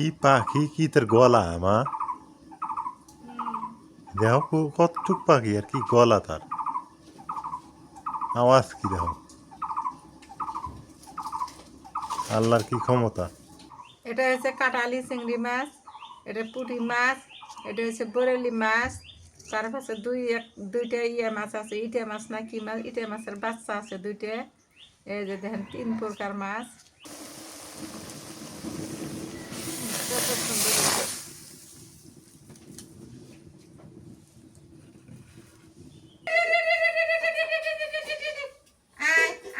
কি পাখি কি তোর গলা, মা? দেখো কতটুক পাখি আর কি গলা তার। আওয়াজ কি দেখো? আল্লাহর কি ক্ষমতা? এটা হচ্ছে কাটালি চিংড়ি মাছ, এটা পুঁটি মাছ, এটা হচ্ছে বরেলি মাছ, তার পাশে দুই এক দুইটা ইয়ে মাছ আছে, ইটা মাছ না কি মাছ, ইটা মাছের বাচ্চা আছে দুইটা। এই যে দেখেন, তিন প্রকার মাছ কত সুন্দর হয়েছে।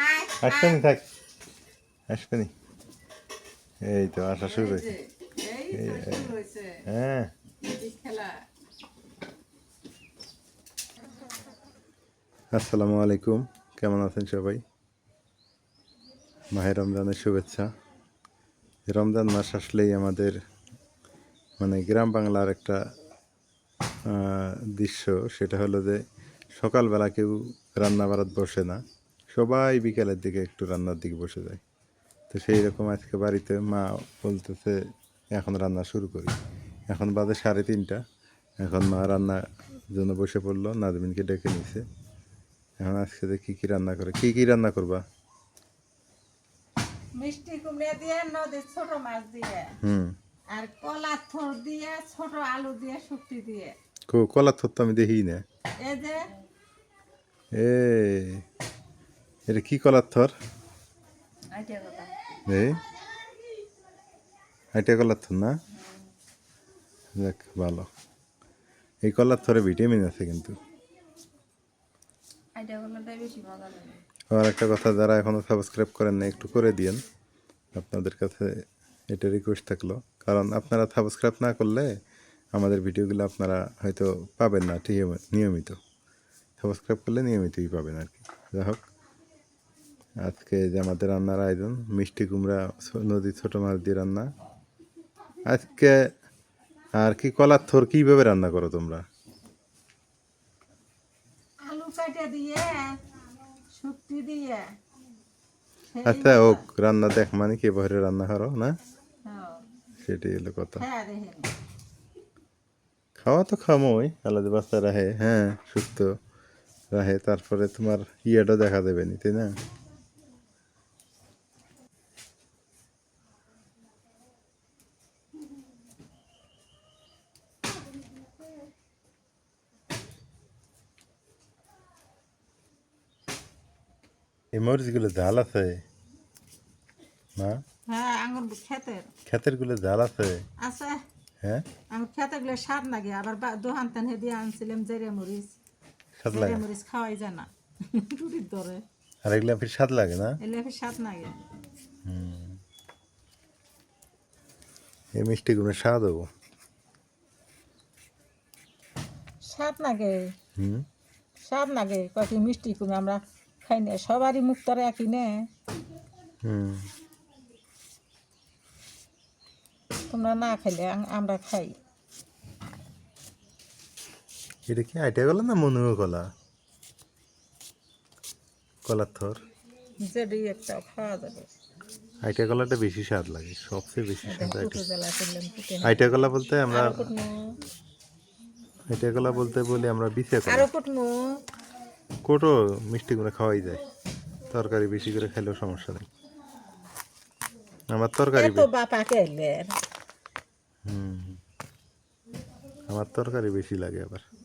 আয়, আয়, আসবে আয়। থাক আসবে নি এই তো আসা শুরু হয়েছে হ্যাঁ আসসালামু আলাইকুম কেমন আছেন সবাই মাহে রমজানের শুভেচ্ছা রমজান মাস আসলেই আমাদের মানে গ্রাম বাংলার একটা দৃশ্য সেটা হলো যে সকালবেলা কেউ রান্না বারাত বসে না সবাই বিকালের দিকে একটু রান্নার দিকে বসে যায়। তো সেই রকম আজকে বাড়িতে মা বলতেছে এখন রান্না শুরু করি। এখন বাজে সাড়ে তিনটা। এখন মা রান্নার জন্য বসে পড়ল নাজমিনকে ডেকে নিছে। এখন আজকে যে কী কী রান্না করে কী কী রান্না করবা? মিষ্টি কুমড়া দিয়ে নদীর ছোট মাছ দিয়ে। হুম। আর কলা থর দিয়ে ছোট আলু দিয়ে শুক্তি দিয়ে। কো- কলার থর তো আমি দেখি না। এই যে এ এটা কি কলার থর? এই? এটা কলার থর না? দেখ ভালো। এই কলার থরে ভিটামিন আছে কিন্তু। আর একটা কথা যারা এখনও সাবস্ক্রাইব করেন না একটু করে দিয়েন। আপনাদের কাছে এটা রিকোয়েস্ট থাকল। কারণ আপনারা সাবস্ক্রাইব না করলে আমাদের ভিডিওগুলো আপনারা হয়তো পাবেন না ঠিক নিয়মিত। সাবস্ক্রাইব করলে নিয়মিতই পাবেন আর কি। যাই হোক। আজকে যে আমাদের রান্নার আয়োজন। মিষ্টি কুমড়া নদীর ছোটো মাছ দিয়ে রান্না। আজকে আর কি কলার থর কীভাবে রান্না করো তোমরা? আলু কাটে দিয়ে শুক্তি দিয়ে আচ্ছা ও রান্না দেখ মানে কে বহরে রান্না করো না? হ্যাঁ, সেটাই হলো কথা। হ্যাঁ খাওয়া তো খামোই আলাদা বাচ্চা রাহে হ্যাঁ সুস্থ রাহে তারপরে তোমার ইয়েটা দেখা দেবে নি তাই না? এই মরিচগুলো জাল আছে? না হ্যাঁ আঙুর খেতেরগুলো জাল আছে? আছে। হ্যাঁ? আঙুর খেতে গুলো স্বাদ লাগে আবার দোকান তেন দিয়ে আনছিলাম জেরে মরিচ। স্বাদ জেরে লাগে? মরিচ খাওয়াই যায় না। রুটির দরে। আর এগুলো ফির স্বাদ লাগে না? এলে ফের স্বাদ লাগে। এই মিষ্টিগুলো স্বাদ হব। স্বাদ লাগে। হুম? স্বাদ লাগে। কয়েকটি মিষ্টি কুমড়া আমরা খাই না সবারই মুখ তরে একই নে। তোমরা না খাইলে আমরা খাই। এটা কি আইটা না কলা কলার থর? যেটি একটা খাওয়া যাবে। আইটা কলাটা বেশি স্বাদ লাগে সবচেয়ে বেশি স্বাদ আইটা। কলা বলতে আমরা আইটা কলা বলতে বলি আমরা বিছে কলা আরও কোটো মিষ্টি করে খাওয়াই যায়। তরকারি বেশি করে খেলেও সমস্যা নেই। আমার তরকারি হুম। আমার তরকারি বেশি লাগে আবার।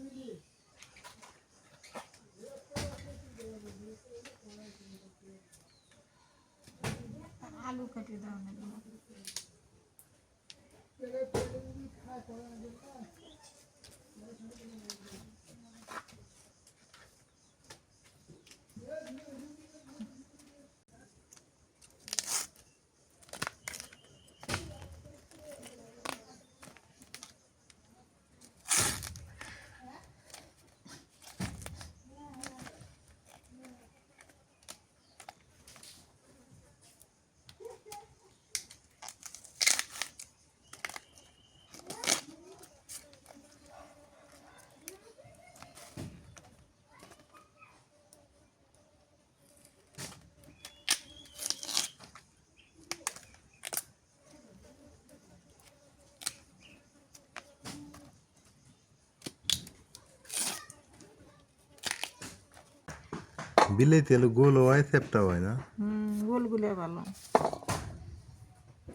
বিলেতি হলো গোল হয় চেপটা হয় না? হুম গোলগুলো ভালো।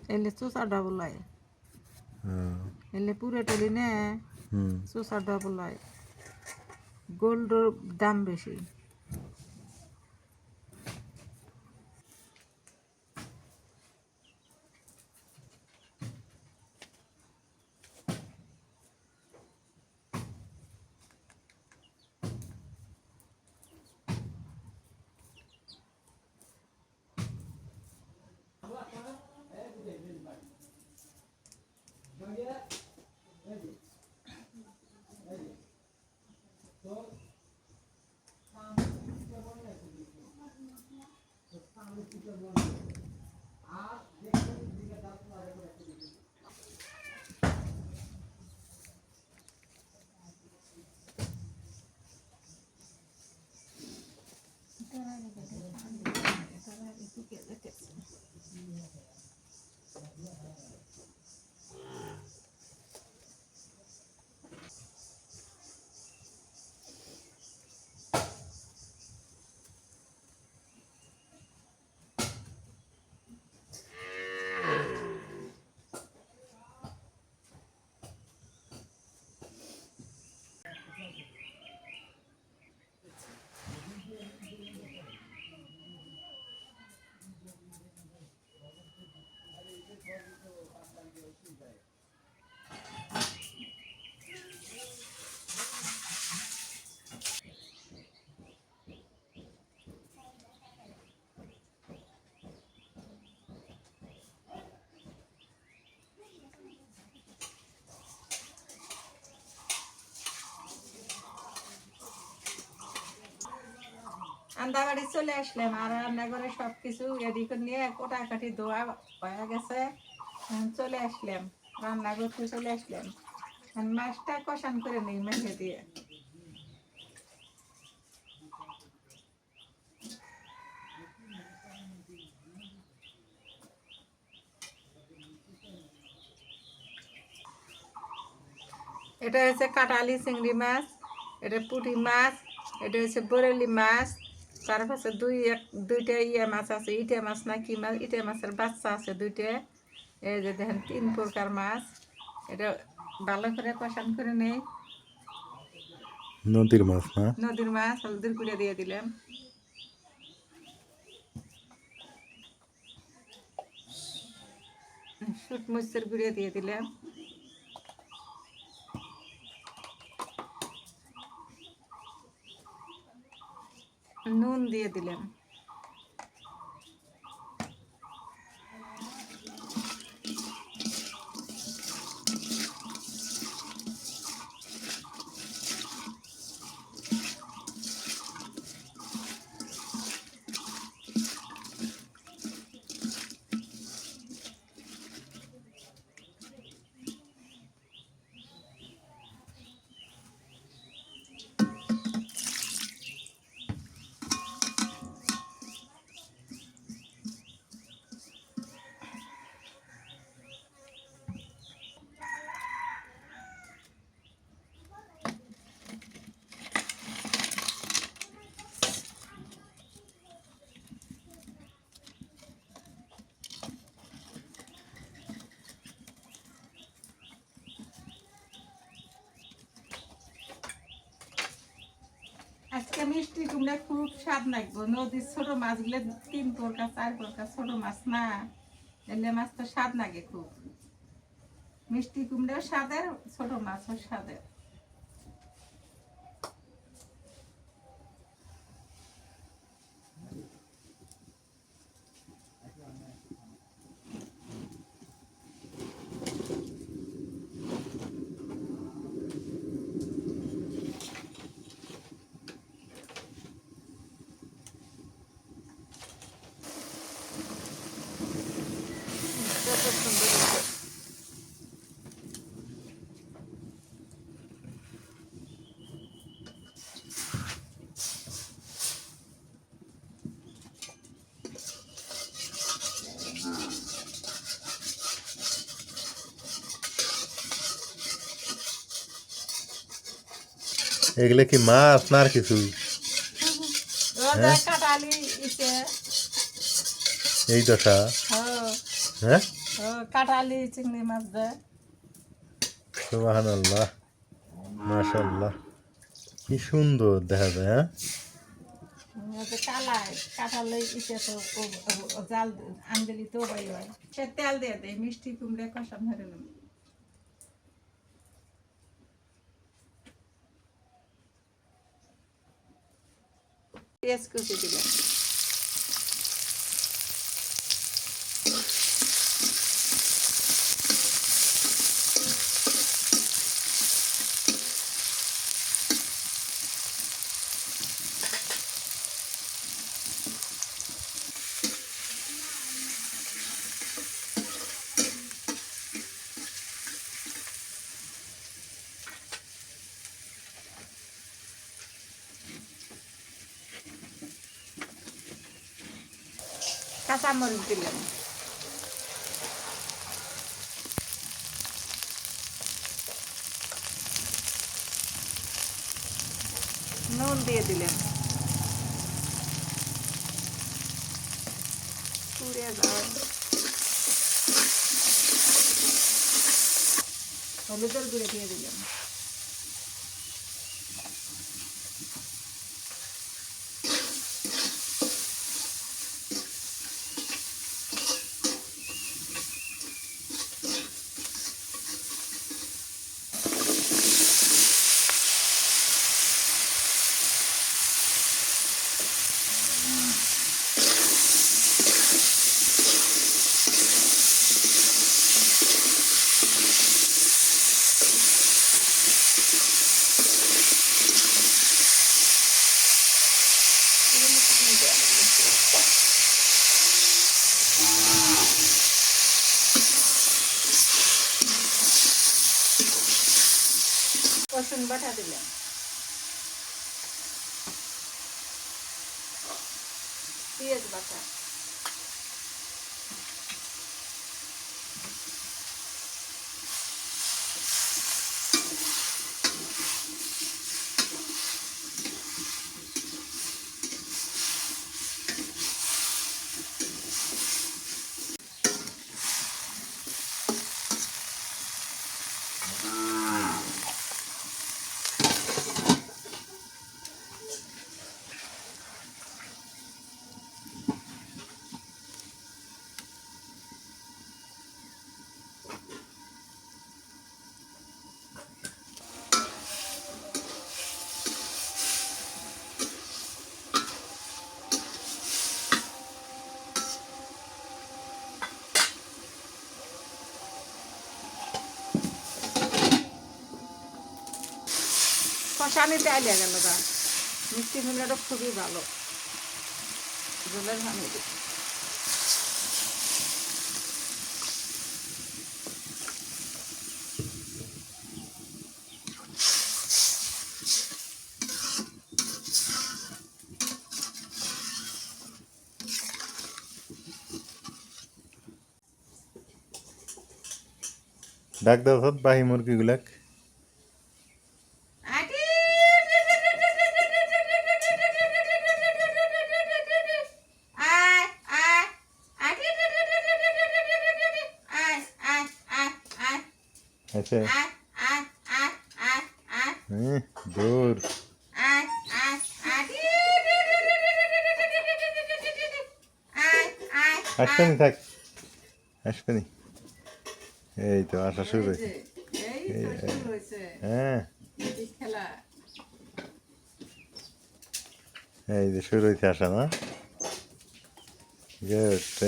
এলে চোষা ডাবল হয় হ্যাঁ, এলে পুরে টলি নে হুম। চোষা ডাবল হয় গোল্ডর দাম বেশি। আন্দা বাড়ি চলে আসলাম আর রান্নাঘরে সব কিছু এদিকে নিয়ে কোটাকাটি ধোয়া হয়ে গেছে। চলে আসলাম, রান্না করতে চলে আসলাম। মাছটা কষান করে নিই মেঘে দিয়ে। এটা হচ্ছে কাটালি চিংড়ি মাছ, এটা পুঁটি মাছ, এটা হচ্ছে বরেলি মাছ। তার পাশে দুই এক দুইটা ইয়ে মাছ আছে ইটে মাছ না কি মাছ ইটে মাছের বাচ্চা আছে দুইটা। এই যে দেখেন তিন প্রকার মাছ। এটা ভালো করে কষান করে নেই। নদীর মাছ না? নদীর মাছ হলদির কুড়ে দিয়ে দিলাম। শুট মরিচের গুঁড়িয়ে দিয়ে দিলাম। নুন দিয়ে দিলাম আজকে মিষ্টি কুমড়া খুব স্বাদ লাগবো। নদীর ছোট মাছ মাছগুলো তিন প্রকার, চার প্রকার, ছোট মাছ না? এলে মাছ তো স্বাদ লাগে খুব। মিষ্টি কুমড়াও স্বাদের, ছোট মাছও স্বাদের কত সুন্দর হয়েছে। এগুলো কি মাছ না আর কিছু ইসে এই দশা? হ্যাঁ। হ্যাঁ? হ্যাঁ, কাটালি চিংড়ি মাছ দেয় সুবাহান আল্লাহ মাশাল্লাহ কি সুন্দর দেখা যায় হ্যাঁ? জাল আনবেলি তো হয়। তেল দিয়ে দেয় মিষ্টি কুমড়ে কষা ধরে নেব। পেঁয়াজ কুচি দিলাম কাঁচামরিচ দিলাম নুন দিয়ে দিলাম পুড়ে যায়। হলুদের গুঁড়ো দিয়ে দিলাম রসুন বাটা দিলাম। পেঁয়াজ বাটা। কষানিতে আলিয়া গেল গা মিষ্টি কুমড়াটা খুবই ভালো। ভাঙি দিই। ডাক দাও বাহি মুরগিগুলাক। হ্যাঁ দূর আসবেনি থাক। আসবেনি এই তো আসা শুরু হয়েছে। হ্যাঁ। এই যে শুরু হয়েছে আসা না?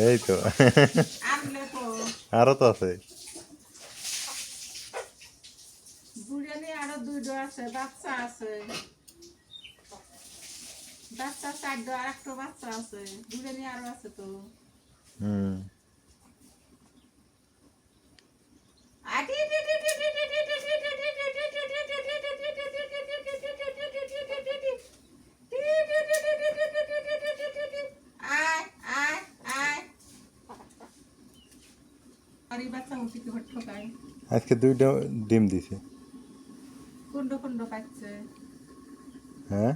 এই তো। আরও তো আছে। দুইটো আছে বাচ্চা আছে বাচ্চা চারটো আর একটা বাচ্চা আছে আরও আছে তো হুম আজকে দুইটা ডিম দিছে হ্যাঁ?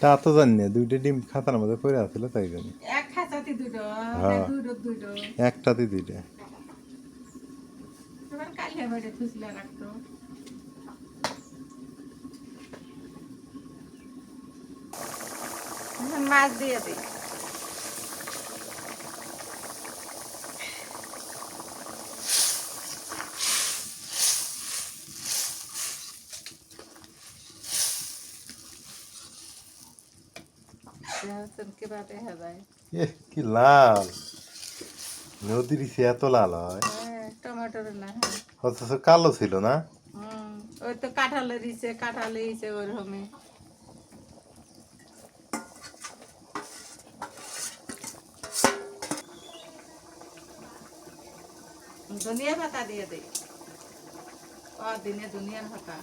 তা তো জানি না দুইটা ডিম খাতার মধ্যে পড়ে আসছিল তাই জানি। হ্যাঁ। একটাতে দুইটা। মাছ দিয়ে দিই। কি লাল নদীর এত লাল হয় টমেটোর না অথচ কালো ছিল না ওই তো কাঁঠালের ইসে কাঁঠালে ইসে ওরকমই ধনিয়া পাতা দিয়ে দে ও দিনে ধনিয়ার পাতা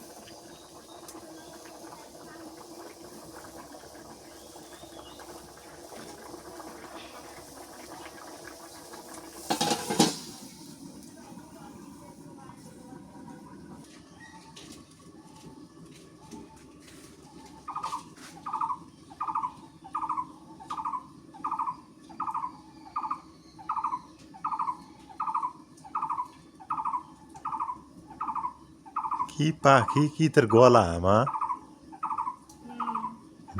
কি পাখি কি তার গলা, মা?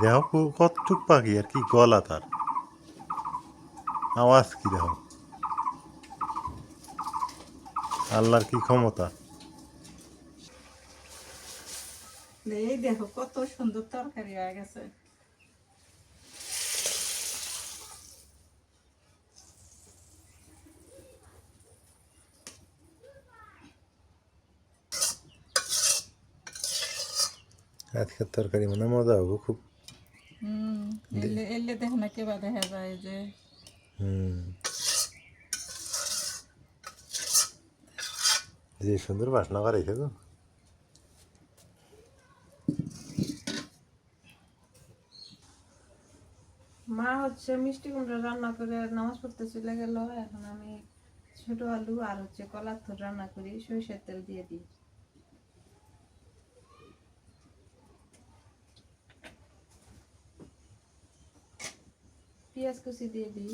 দেখো কতটুক পাখি আর কি গলা তার? আওয়াজ কি দেখো আল্লাহর কি ক্ষমতা? দেখো কত সুন্দর তরকারি হয়ে গেছে। আজকের তরকারি মানে মজা হবে খুব। এলে এলে দেখো না কেবা দেখা যায় যে হুম। যে সুন্দর বাসনা করাইছে গো। মা হচ্ছে মিষ্টি কুমড়া রান্না করে নামাজ পড়তে চলে গেল। এখন আমি ছোট আলু আর হচ্ছে কলার থর রান্না করি সরিষার তেল দিয়ে দিই। পেঁয়াজ কুচি দিয়ে দিই।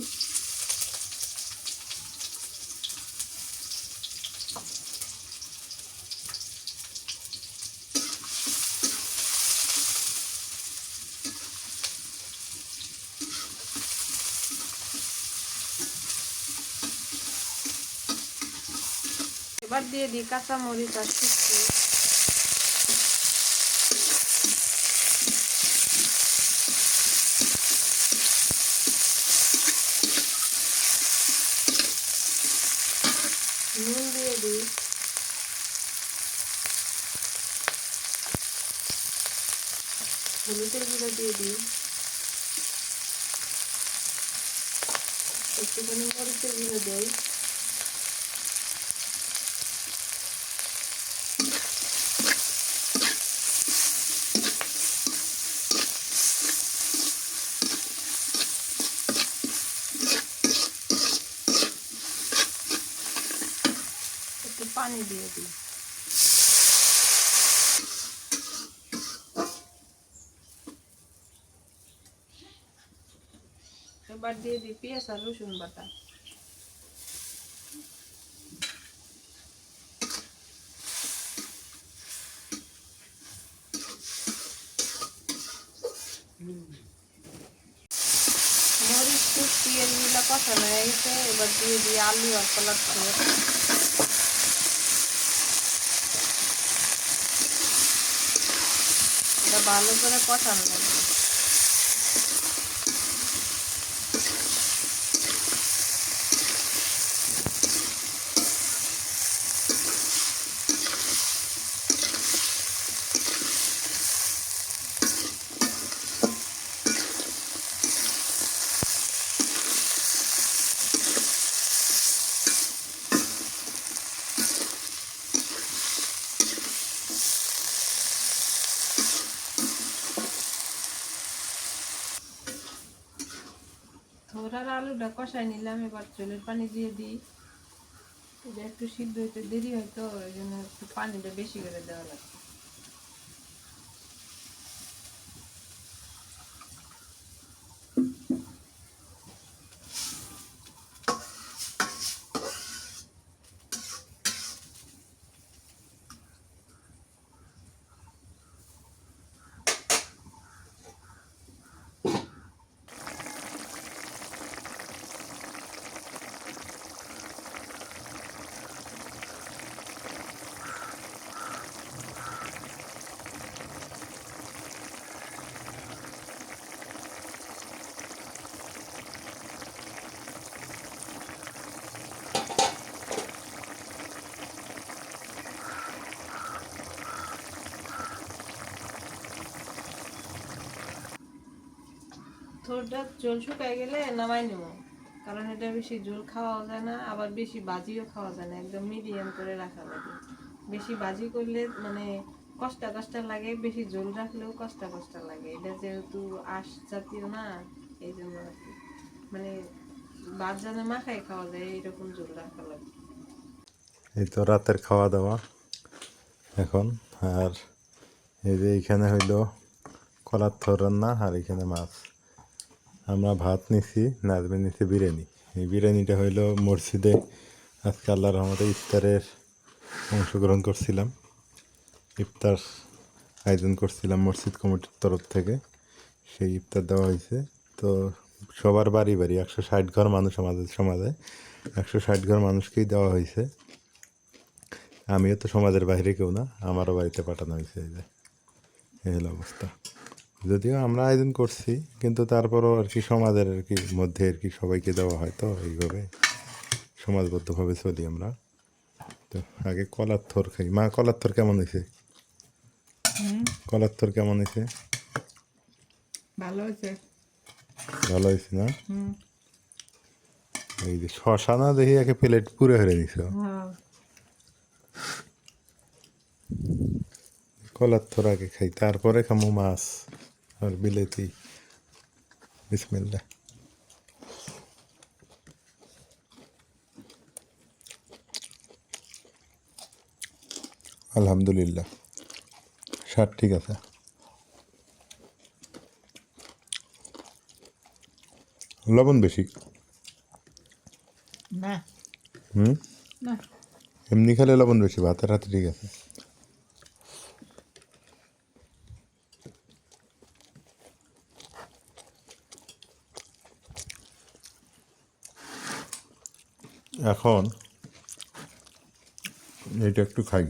এবার দিয়ে দিই কাঁচা মরিচ আর শুকনো নুন দিয়ে দিই হলুদের গুঁড়ো দিয়ে দিই একটুখানি মরিচের গুঁড়ো দেই একটু পানি দিয়ে দিই এবার দিয়ে দিই পেঁয়াজ আর রসুন বাটা মরিচ কুচিয়ে এগুলো কষানো হয়ে গেছে এবার দিয়ে দিই আলু আর কলার থোড় এটা ভালো করে কষানো লাগবে আলুটা কষাই নিলাম, এবার চুলের পানি দিয়ে দিই। এটা একটু সিদ্ধ হইতে দেরি হয় তো, ওই জন্য একটু পানিটা বেশি করে দেওয়া লাগবে। থোরটা জল শুকায় গেলে নামাই নেব। কারণ এটা বেশি জল খাওয়াও যায় না, আবার বেশি বাজিও খাওয়া যায় না, একদম মিডিয়াম করে রাখা লাগে। বেশি বাজি করলে মানে কষ্ট কষ্ট লাগে, বেশি জল রাখলেও কষ্ট কষ্ট লাগে। এটা যেহেতু আঁশ জাতীয় না, এই জন্য আর কি। মানে ভাত যেন মাখাই খাওয়া যায়, এইরকম জল রাখা লাগে। এই তো রাতের খাওয়া দাওয়া এখন। আর এই যে এইখানে হইল কলার থর রান্না, আর এখানে মাছ। আমরা ভাত নিছি নাজবে নিছি বিরিয়ানি। এই বিরিয়ানিটা হইল মসজিদে আজকে আল্লাহ রহমতে ইফতারের অংশগ্রহণ করছিলাম। ইফতার আয়োজন করছিলাম মসজিদ কমিটির তরফ থেকে। সেই ইফতার দেওয়া হয়েছে। তো সবার বাড়ি বাড়ি, একশো ষাট ঘর মানুষ আমাদের সমাজে, একশো ষাট ঘর মানুষকেই দেওয়া হয়েছে। আমিও তো সমাজের বাইরে কেউ না, আমারও বাড়িতে পাঠানো হয়েছে এই যে। এই হলো অবস্থা। যদিও আমরা আয়োজন করছি কিন্তু তারপরও আর কি সমাজের আর কি মধ্যে আর কি সবাইকে দেওয়া হয় তো এইভাবে। সমাজবদ্ধভাবে চলি আমরা। তো আগে কলার থর খাই। মা কলার থর কেমন হয়েছে? কলার থর কেমন হয়েছে? ভালো হয়েছে। ভালো হয়েছে না? এই যে শশা না দেখি একে প্লেট পুরে হয়ে নিছ হ্যাঁ। কলার থর আগে খাই তারপরে খামো মাছ। আর বিলেতি বিসমিল্লা আলহামদুলিল্লাহ। স্বাদ ঠিক আছে। লবণ বেশি। না। হুম? না। এমনি খেলে লবণ বেশি ভাতের হাতে ঠিক আছে। এখন এটা একটু খাই।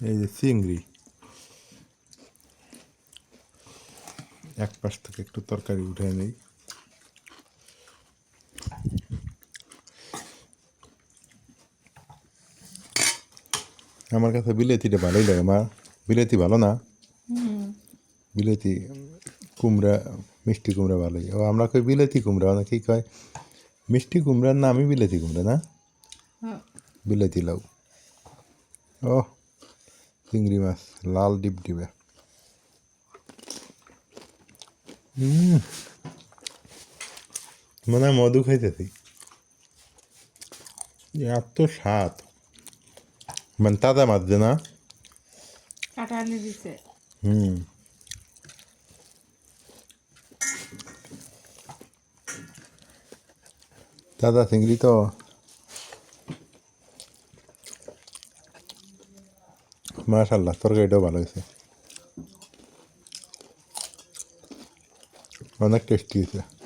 এই যে চিংড়ি। এক পাশ থেকে একটু তরকারি উঠে নেই। আমার কাছে বিলেতিটা ভালোই লাগে মা। বিলেতি ভালো না? বিলেতি কুমড়া মিষ্টি কুমড়া ভালোই ও আমরা কই বিলেতি কুমড়া অনেকেই কয় মিষ্টি কুমড়ার নামই বিলেতি কুমড়া না? বিলেতি লাউ। ও চিংড়ি মাছ লাল ডিপ ডিবে। মনে হয় মধু খাইতেছি। এত স্বাদ। মানে তাজা মাছ যে না? দিছে। হুম। দাদা চিংড়ি তো মাশাল্লাহ তরকারিটাও ভালো হয়েছে অনেক টেস্টি হয়েছে